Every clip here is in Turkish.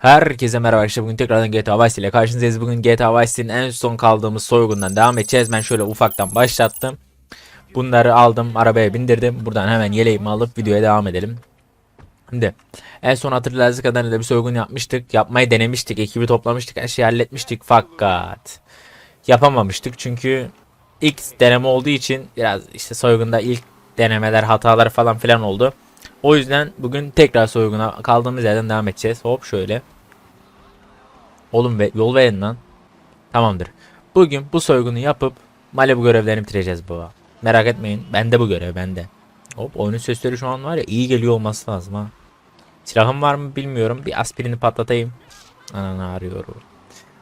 Herkese merhaba arkadaşlar bugün tekrardan GTA Vice ile karşınızdayız. Bugün GTA Vice'in en son kaldığımız soygundan devam edeceğiz. Ben şöyle ufaktan başlattım. Bunları aldım arabaya bindirdim. Buradan hemen yeleğimi alıp videoya devam edelim. Şimdi en son hatırladığınız kadarıyla bir soygun yapmıştık. Yapmayı denemiştik. Ekibi toplamıştık. Her şeyi halletmiştik. Fakat yapamamıştık. Çünkü ilk deneme olduğu için biraz işte soygunda ilk denemeler hatalar falan filan oldu. O yüzden bugün tekrar soyguna kaldığımız yerden devam edeceğiz. Hop şöyle. Oğlum ve yol verin lan. Tamamdır. Bugün bu soygunu yapıp Malibu görevlerini bitireceğiz baba. Merak etmeyin. Bende bu görev bende. Hop oyunun sesleri şu an var ya iyi geliyor olması lazım ha. Silahım var mı bilmiyorum. Bir aspirini patlatayım. Ananı arıyorum.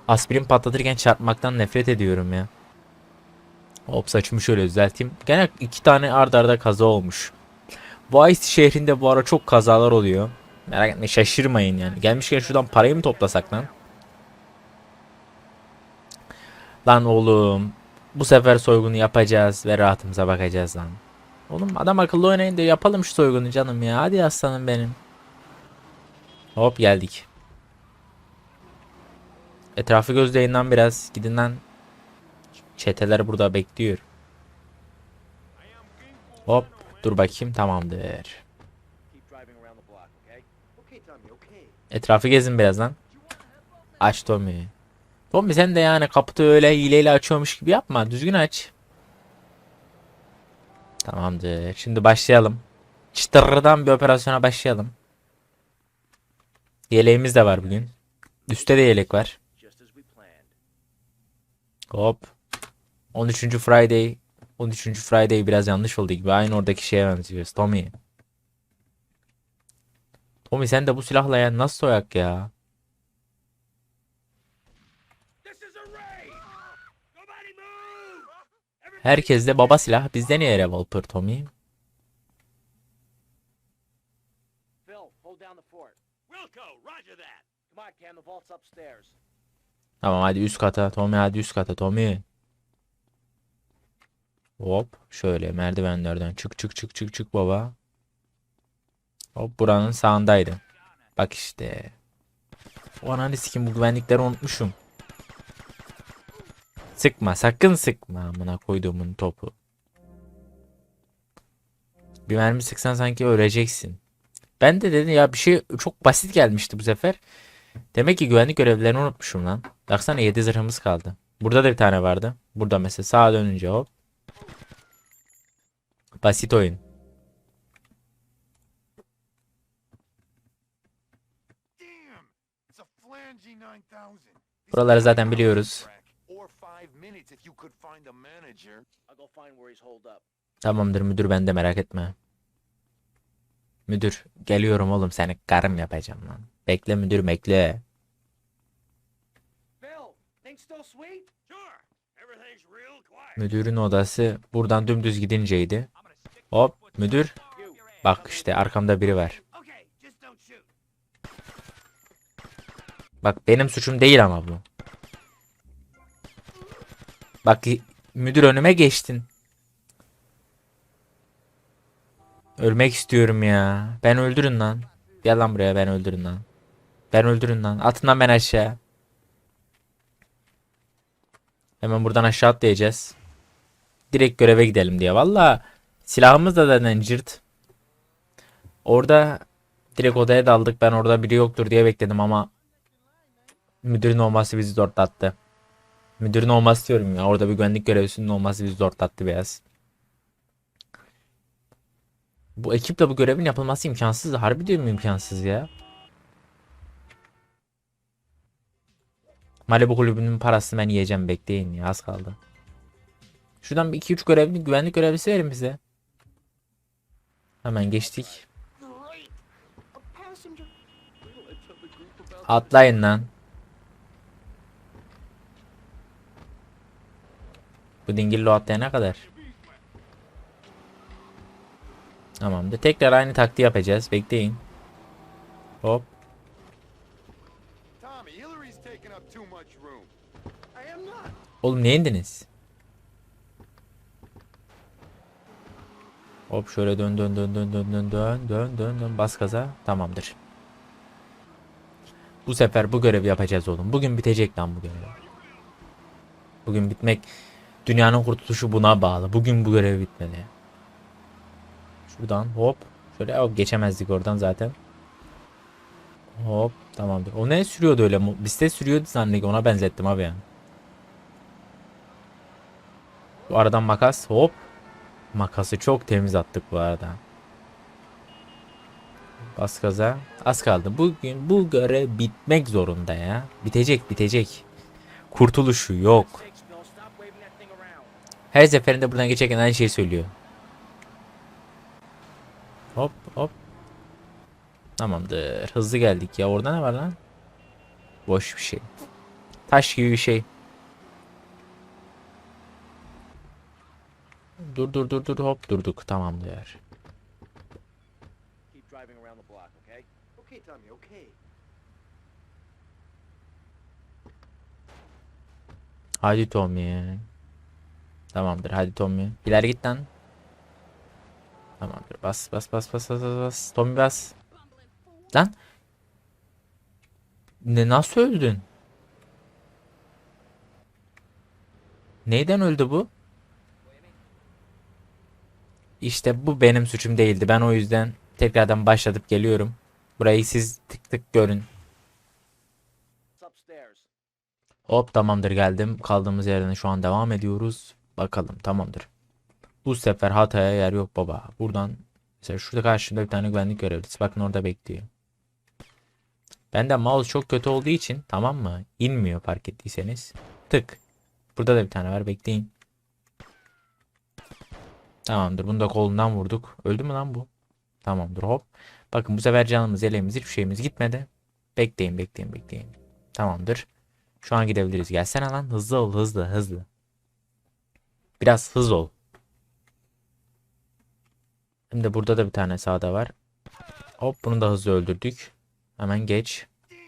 Aspirin patlatırken çarpmaktan nefret ediyorum ya. Hop saçımı şöyle düzelteyim. Gene iki tane ard arda kaza olmuş. Vice şehrinde bu ara çok kazalar oluyor. Merak etme şaşırmayın yani. Gelmişken şuradan parayı mı toplasak lan? Lan oğlum. Bu sefer soygunu yapacağız ve rahatımıza bakacağız lan. Oğlum adam akıllı oynayın da yapalım şu soygunu canım ya. Hadi aslanım benim. Hop geldik. Etrafı gözleyin lan biraz. Gidin lan. Çeteler burada bekliyor. Hop. Dur bakayım tamamdır. Etrafı gezin biraz lan. Aç Tommy. Tommy sen de yani kaputu öyle hileyle açıyormuş gibi yapma. Düzgün aç. Tamamdır. Şimdi başlayalım. Çıtırdan bir operasyona başlayalım. Yeleğimiz de var bugün. Üstte de yelek var. Hop. 13. Friday. 13. Friday biraz yanlış oldu gibi. Aynı oradaki şeye benziyoruz. Tommy. Tommy sen de bu silahla ya nasıl soyak ya? Herkes de baba silah. Bizde niye revolver Tommy? Tamam hadi üst kata. Tommy hadi üst kata Tommy. Hop şöyle merdivenlerden çık çık çık çık çık baba. Hop buranın sağındaydı. Bak işte. O ananı sikim bu güvenlikleri unutmuşum. Sıkma sakın sıkma amına koyduğumun topu. Bir mermi sıksan sanki öleceksin. Ben de dedim ya bir şey çok basit gelmişti bu sefer. Demek ki güvenlik görevlilerini unutmuşum lan. Baksana 7 zırhımız kaldı. Burada da bir tane vardı. Burada mesela sağa dönünce hop. Basit oyun. Buraları zaten biliyoruz. Tamamdır müdür ben de merak etme. Müdür geliyorum oğlum seni karım yapacağım lan. Bekle müdür bekle. Bill, things still sweet? Sure. Müdürün odası buradan dümdüz gidinceydi. Hop müdür. Bak işte arkamda biri var. Bak benim suçum değil ama bu. Bak müdür önüme geçtin. Ölmek istiyorum ya. Ben öldürün lan. Gel lan buraya ben öldürün lan. Ben öldürün lan. Atın lan ben aşağı. Hemen buradan aşağı atlayacağız. Direkt göreve gidelim diye. Valla silahımız da zaten cırt. Orada direkt odaya daldık. Ben orada biri yoktur diye bekledim ama Müdürün olması bizi zorlattı. Müdürün olması diyorum ya. Orada bir güvenlik görevlisinin olması bizi zorlattı biraz. Bu ekiple bu görevin yapılması imkansız. Harbi diyorum imkansız ya. Malibu kulübünün parasını ben yiyeceğim bekleyin ya az kaldı. Şuradan bir 2-3 görevli güvenlik görevlisi verin bize. Hemen geçtik. Atlayın lan. Bu dingillo atlayana kadar. Tamamdır. Tekrar aynı taktiği yapacağız. Bekleyin. Hop. Oğlum ne indiniz? Hop şöyle dön dön dön dön dön dön dön dön dön dön bas gaza. Tamamdır. Bu sefer bu görevi yapacağız oğlum. Bugün bitecek lan bu görev. Bugün bitmek dünyanın kurtuluşu buna bağlı. Bugün bu görev bitmeli. Şuradan hop. Şöyle hop geçemezdik oradan zaten. Hop tamamdır. O ne sürüyordu öyle? Bisiklet sürüyordu zannediyorum. Ona benzettim abi yani. Bu aradan makas hop. Makası çok temiz attık bu arada. Bas gaza. Az kaldı. Bugün bu görev bitmek zorunda ya. Bitecek bitecek. Kurtuluşu yok. Her seferinde buradan geçerken aynı şeyi söylüyor. Hop hop. Tamamdır. Hızlı geldik ya. Orada ne var lan? Boş bir şey. Taş gibi bir şey. Dur dur dur dur hop durduk. Tommy, okay. Hadi Tommy. Tamamdır hadi Tommy. İleri git lan. Tamamdır. Bas bas bas bas bas. bas. Tommy bas. Lan. Ne nasıl öldün? Neyden öldü bu? İşte bu benim suçum değildi. Ben o yüzden tekrardan başlatıp geliyorum. Burayı siz tık tık görün. Hop tamamdır geldim. Kaldığımız yerden şu an devam ediyoruz. Bakalım tamamdır. Bu sefer hataya yer yok baba. Buradan mesela şurada karşımda bir tane güvenlik görevlisi. Bakın orada bekliyor. Bende mouse çok kötü olduğu için tamam mı? İnmiyor fark ettiyseniz. Tık. Burada da bir tane var bekleyin. Tamamdır. Bunu da kolundan vurduk. Öldü mü lan bu? Tamamdır hop. Bakın bu sefer canımız, eleğimiz, hiçbir şeyimiz gitmedi. Bekleyin, bekleyin, bekleyin. Tamamdır. Şu an gidebiliriz. Gelsene lan. Hızlı ol. Hızlı. Hızlı. Biraz hız ol. Şimdi burada da bir tane sağda var. Hop bunu da hızlı öldürdük. Hemen geç. Damn!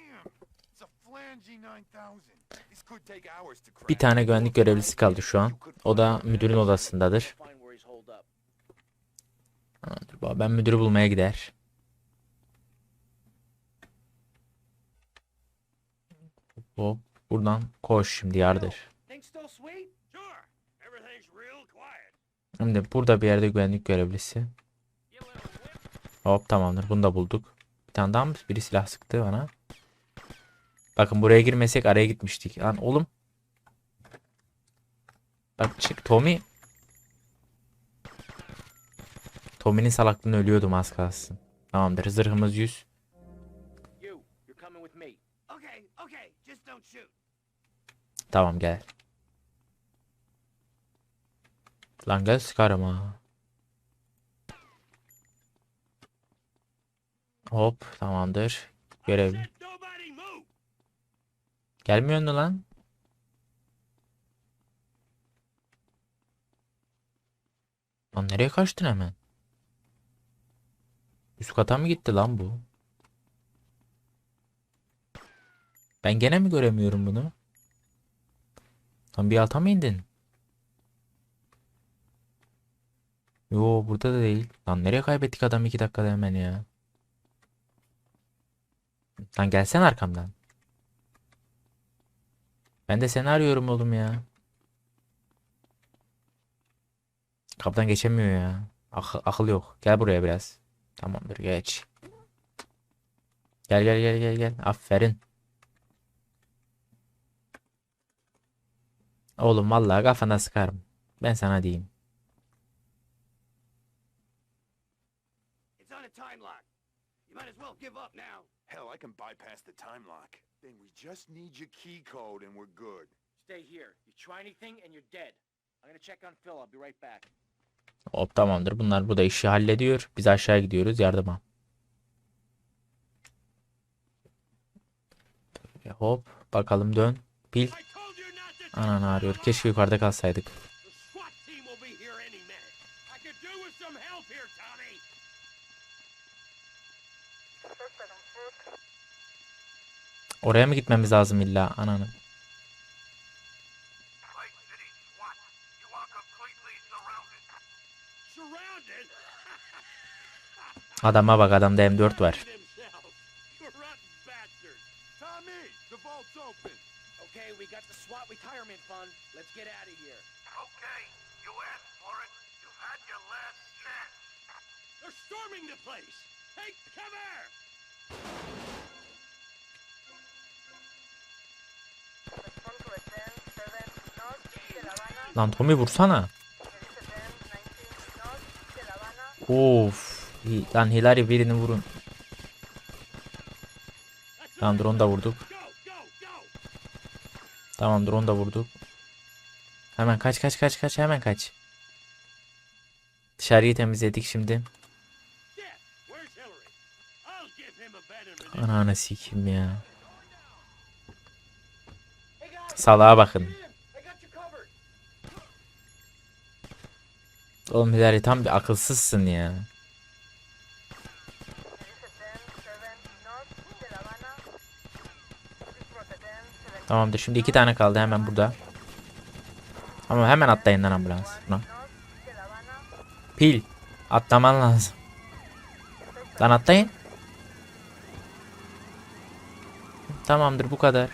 It's a flangy 9000. This could take hours to crack. Bir tane güvenlik görevlisi kaldı şu an. O da müdürün odasındadır. Ben müdürü bulmaya gider. Hop buradan koş şimdi yardır. Şimdi burada bir yerde güvenlik görevlisi. Hop tamamdır. Bunu da bulduk. Bir tane daha mı? Biri silah sıktı bana. Bakın buraya girmesek araya gitmiştik. Lan oğlum. Bak çık Tommy. Tommy'nin salaklığını ölüyordum az kalsın. Tamamdır. Zırhımız 100. You, you're coming with me. Okay, okay. Just don't shoot. Tamam gel. Lan gel sıkarım ha. Hop tamamdır. Görev. Gelmiyor mu lan? Lan nereye kaçtın hemen? Üst kata mı gitti lan bu? Ben gene mi göremiyorum bunu? Lan bir alta mı indin? Yo burada da değil. Lan nereye kaybettik adamı iki dakikada hemen ya? Lan gelsen arkamdan. Ben de seni arıyorum oğlum ya. Kapıdan geçemiyor ya. Ak- akıl yok. Gel buraya biraz. Tamamdır geç. Gel gel gel gel gel. Aferin. Oğlum vallahi kafana sıkarım. Ben sana diyeyim. It's on a time lock. You might as well give up now. Hell, I can bypass the time lock. Then we just need your key code and we're good. Stay here. You try anything and you're dead. I'm gonna check on Phil. I'll be right back. Hop tamamdır. Bunlar burada işi hallediyor. Biz aşağı gidiyoruz yardıma. Böyle Hop bakalım dön. Pil. Ananı arıyor. Keşke yukarıda kalsaydık. Oraya mı gitmemiz lazım illa ananı? Storming the place. Take cover! Lan Tommy vursana. Of. Lan Hilary birini vurun. Tamamdır onu da vurduk. Tamamdır onu da vurduk. Hemen kaç kaç kaç kaç hemen kaç. Dışarıyı temizledik şimdi. Ananı sikim ya. Salağa bakın. Oğlum Hilary tam bir akılsızsın ya. Tamamdır şimdi iki tane kaldı hemen burada. Ama hemen atlayın lan ambulans. Buna. Pil. Atlaman lazım. Lan atlayın. Tamamdır bu kadar.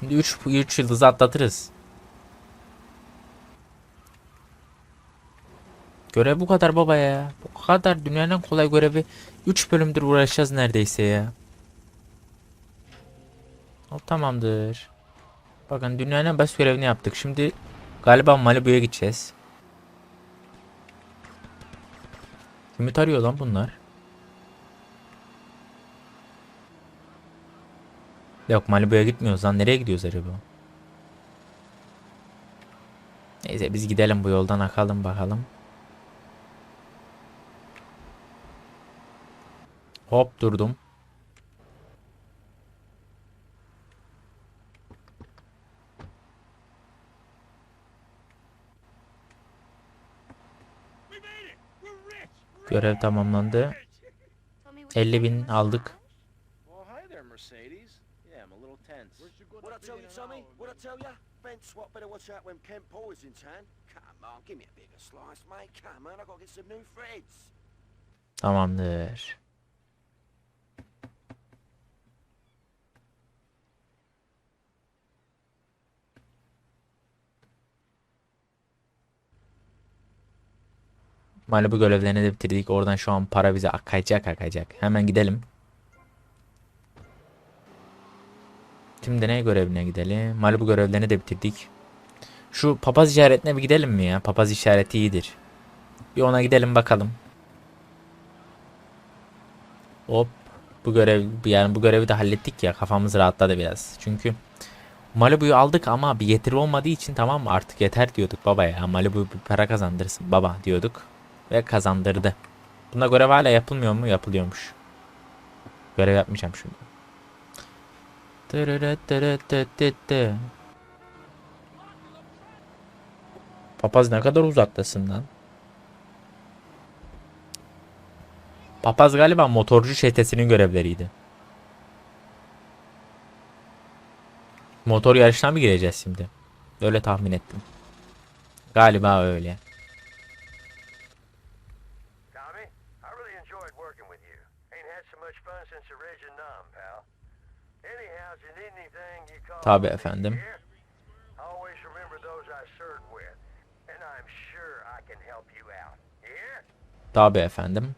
Şimdi 3 3 yıldızı atlatırız. Görev bu kadar baba ya. Bu kadar dünyanın kolay görevi 3 bölümdür uğraşacağız neredeyse ya. O tamamdır. Bakın dünyanın en basit görevini yaptık. Şimdi galiba Malibu'ya gideceğiz. Kimi tarıyor lan bunlar? Yok Malibu'ya gitmiyoruz lan. Nereye gidiyoruz acaba? Neyse biz gidelim bu yoldan akalım bakalım. Hop durdum. We made it! We're rich! Görev tamamlandı. 50 bin aldık. Well, Tamamdır. Malibu görevlerini de bitirdik. Oradan şu an para bize akacak akacak. Hemen gidelim. Şimdi ne görevine gidelim? Malibu görevlerini de bitirdik. Şu papaz işaretine bir gidelim mi ya? Papaz işareti iyidir. Bir ona gidelim bakalım. Hop. Bu görev yani bu görevi de hallettik ya kafamız rahatladı biraz. Çünkü Malibu'yu aldık ama bir getiri olmadığı için tamam mı artık yeter diyorduk baba ya. Malibu bir para kazandırsın baba diyorduk. Ve kazandırdı. Bunda görev hala yapılmıyor mu? Yapılıyormuş. Görev yapmayacağım şimdi. Papaz ne kadar uzaktasın lan? Papaz galiba motorcu çetesinin görevleriydi. Motor yarışına mı gireceğiz şimdi? Öyle tahmin ettim. Galiba öyle. Tommy, I really enjoyed working with you. Ain't had so much fun since the Reg and Nom, pal. Anyhow, if you need anything, you call Tabii me, efendim. hear? Always remember those I served with, and I'm sure I can help you out. You hear? Tabi efendim.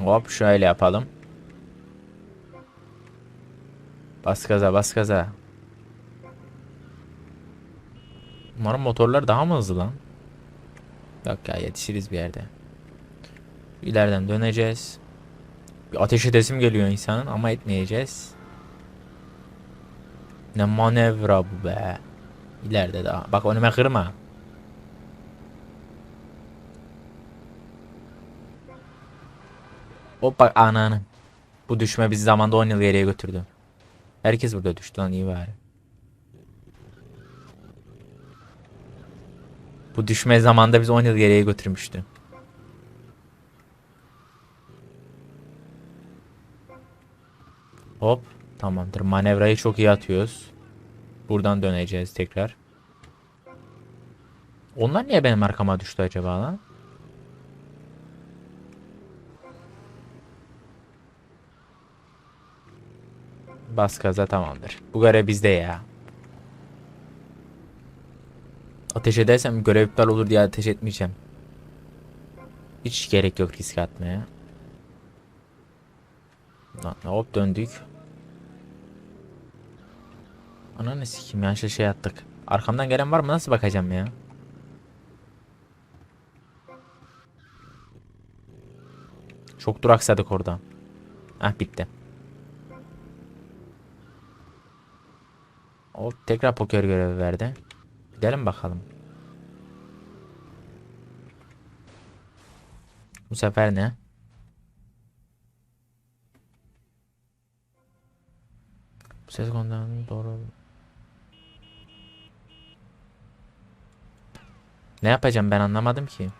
Hop şöyle yapalım. Bas gaza bas gaza. Umarım motorlar daha mı hızlı lan? Yok ya yetişiriz bir yerde. İleriden döneceğiz. Bir ateş edesim geliyor insanın ama etmeyeceğiz. Ne manevra bu be. İleride daha. Bak önüme kırma. Hop bak ananı. Bu düşme bizi zamanda 10 yıl geriye götürdü. Herkes burada düştü lan iyi bari. Bu düşme zamanda bizi 10 yıl geriye götürmüştü. Hop. Tamamdır. Manevrayı çok iyi atıyoruz. Buradan döneceğiz tekrar. Onlar niye benim arkama düştü acaba lan? Bas gaza tamamdır. Bu görev bizde ya. Ateş edersem görev iptal olur diye ateş etmeyeceğim. Hiç gerek yok risk atmaya. Hop döndük. Ananı sikeyim yanlış şey attık. Arkamdan gelen var mı? Nasıl bakacağım ya? Çok duraksadık orada. Ah bitti. O tekrar poker görevi verdi. Gidelim bakalım. Bu sefer ne? Bu ses konularının doğru. Ne yapacağım ben anlamadım ki.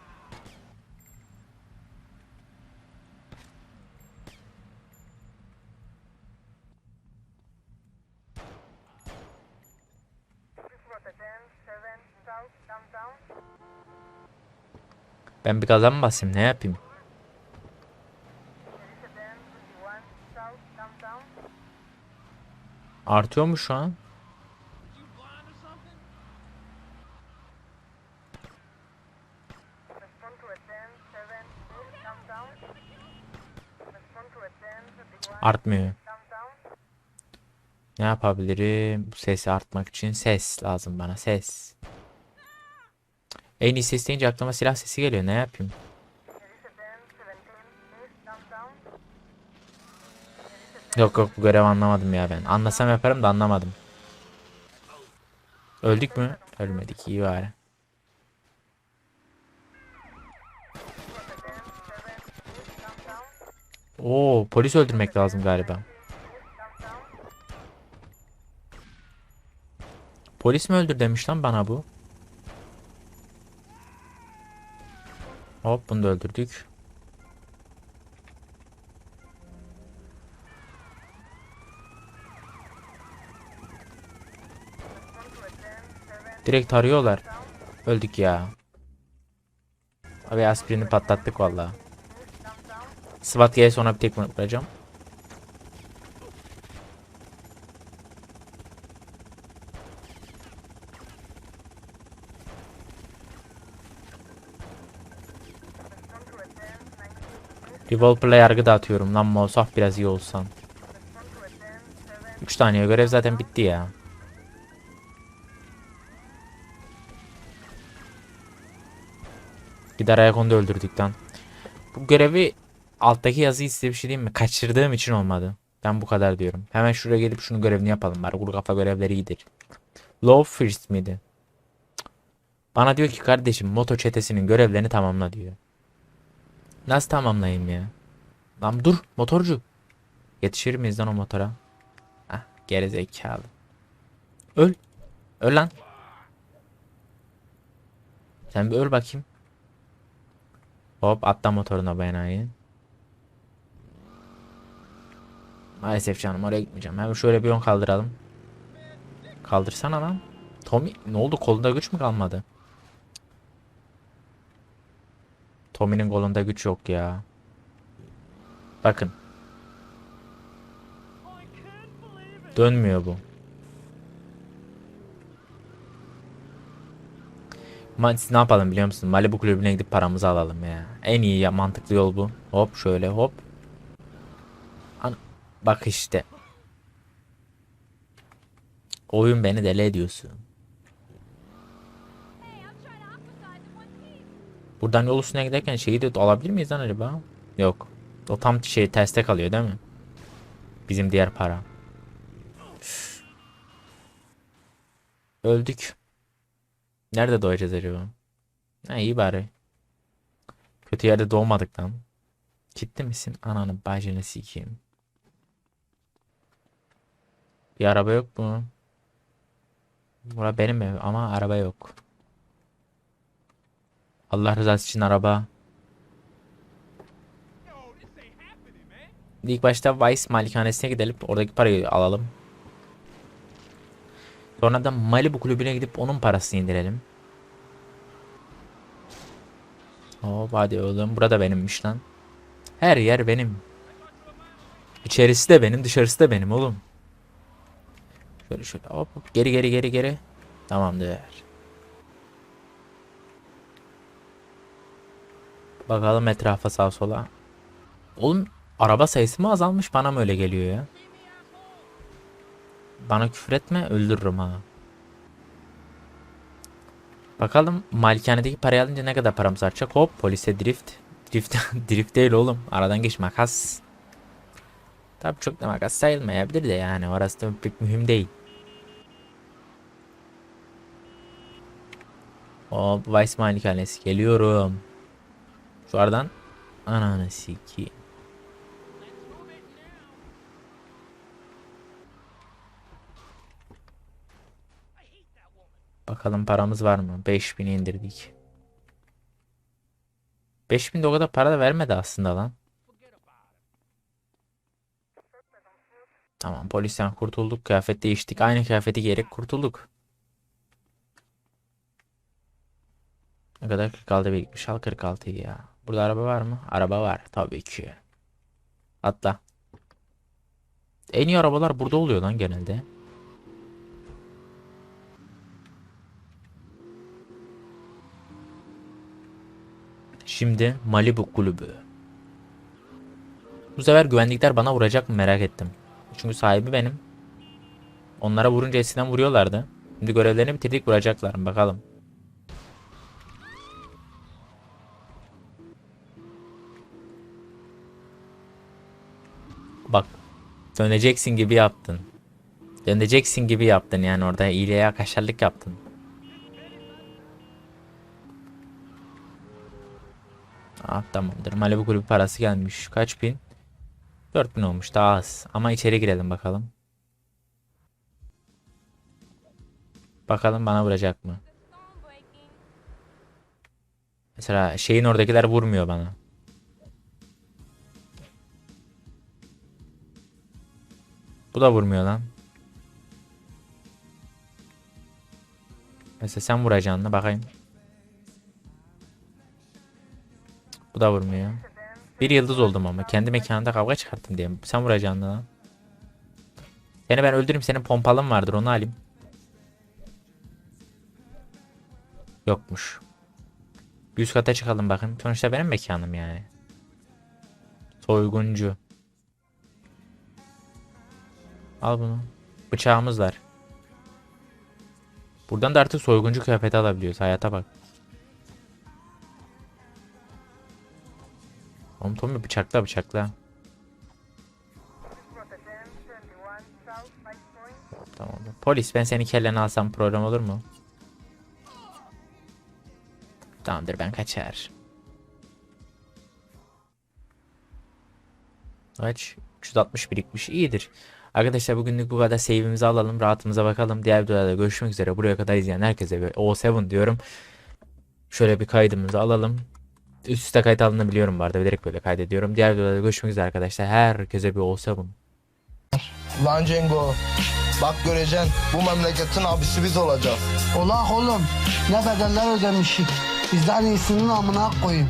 Ben bir gaza mı basayım ne yapayım? Artıyor mu şu an? Artmıyor. Ne yapabilirim? Bu sesi artmak için ses lazım bana. Ses. En iyi ses deyince aklıma silah sesi geliyor. Ne yapayım? Yok yok bu görevi anlamadım ya ben. Anlasam yaparım da anlamadım. Öldük mü? Ölmedik iyi bari. Oo polis öldürmek lazım galiba. Polis mi öldür demiş lan bana bu? Hop bunu da öldürdük. Direkt arıyorlar. Öldük ya. Abi aspirini patlattık valla. SWAT G'ye sonra bir tek vuracağım. Revolver'la yargı dağıtıyorum lan Mosaf biraz iyi olsan. 3 tane görev zaten bitti ya. Gider ayak onu da öldürdük lan. Bu görevi alttaki yazıyı size bir şey diyeyim mi? Kaçırdığım için olmadı. Ben bu kadar diyorum. Hemen şuraya gelip şunu görevini yapalım bari. Kuru kafa görevleri iyidir. Low first miydi? Bana diyor ki kardeşim moto çetesinin görevlerini tamamla diyor. Nasıl tamamlayayım ya? Lan dur motorcu. Yetişir miyiz lan o motora? Ah geri zekalı. Öl. Öl lan. Sen bir öl bakayım. Hop atla motoruna beynayı. Maalesef canım oraya gitmeyeceğim. Hemen şöyle bir ön kaldıralım. Kaldırsana lan. Tommy ne oldu kolunda güç mü kalmadı? Tommy'nin kolunda güç yok ya. Bakın. Dönmüyor bu. Ma siz ne yapalım biliyor musun? Malibu kulübüne gidip paramızı alalım ya. En iyi ya mantıklı yol bu. Hop şöyle hop. An Bak işte. Oyun beni deli ediyorsun. Buradan yol üstüne giderken şeyi de alabilir miyiz lan acaba? Yok. O tam şey terste kalıyor değil mi? Bizim diğer para. Öldük. Nerede doğacağız acaba? Ha iyi bari. Kötü yerde doğmadık lan. Ciddi misin? Ananı bacını sikeyim. Bir araba yok mu? Bura benim ev ama araba yok. Allah rızası için araba. İlk başta Vice malikanesine gidelim. Oradaki parayı alalım. Sonra da Malibu kulübüne gidip onun parasını indirelim. Hop hadi oğlum. Burada benimmiş lan. Her yer benim. İçerisi de benim, dışarısı da benim oğlum. Şöyle şöyle hop hop geri geri geri geri. Tamamdır. Bakalım etrafa sağa sola. Oğlum araba sayısı mı azalmış bana mı öyle geliyor ya? Bana küfür etme öldürürüm ha. Bakalım malikanedeki parayı alınca ne kadar paramız artacak? Hop polise drift. Drift, drift değil oğlum. Aradan geç makas. Tabii çok da makas sayılmayabilir de yani orası da pek mühim değil. Hop Vice malikanesi geliyorum. Şu aradan ananı sikeyim. Bakalım paramız var mı? 5000 indirdik. 5000 de o kadar para da vermedi aslında lan. Tamam polisten kurtulduk. Kıyafet değiştik. Aynı kıyafeti giyerek kurtulduk. Ne kadar 46 birikmiş. Al 46'yı ya. Burada araba var mı? Araba var. Tabii ki. Atla. En iyi arabalar burada oluyor lan genelde. Şimdi Malibu kulübü. Bu sefer güvenlikler bana vuracak mı merak ettim. Çünkü sahibi benim. Onlara vurunca eskiden vuruyorlardı. Şimdi görevlerini bitirdik vuracaklar bakalım. Döneceksin gibi yaptın. Döneceksin gibi yaptın yani orada iyiliğe kaşarlık yaptın. Ah tamamdır. Malibu kulübü parası gelmiş. Kaç bin? 4000 olmuş daha az. Ama içeri girelim bakalım. Bakalım bana vuracak mı? Mesela şeyin oradakiler vurmuyor bana. Bu da vurmuyor lan. Mesela sen vuracaksın da bakayım. Bu da vurmuyor. Bir yıldız oldum ama. Kendi mekanında kavga çıkarttım diye. Sen vuracaksın lan. Seni ben öldüreyim. Senin pompalın vardır. Onu alayım. Yokmuş. Bir üst kata çıkalım bakın. Sonuçta benim mekanım yani. Soyguncu. Al bunu. Bıçağımız var. Buradan da artık soyguncu kıyafeti alabiliyoruz. Hayata bak. Oğlum Tommy bıçakla bıçakla. Tamam. Polis ben seni kelleni alsam program olur mu? Tamamdır ben kaçar. Kaç? 360 birikmiş. iyidir. Arkadaşlar bugünlük bu kadar save'imizi alalım. Rahatımıza bakalım. Diğer videolarda görüşmek üzere. Buraya kadar izleyen herkese bir O7 diyorum. Şöyle bir kaydımızı alalım. Üst üste kayıt alınabiliyorum bu arada. Bilerek böyle kaydediyorum. Diğer videolarda görüşmek üzere arkadaşlar. Herkese bir O7. Lan Cengo. Bak göreceksin bu memleketin abisi biz olacağız. Ola oğlum ne bedeller ödemişik. Bizden iyisinin amına koyayım.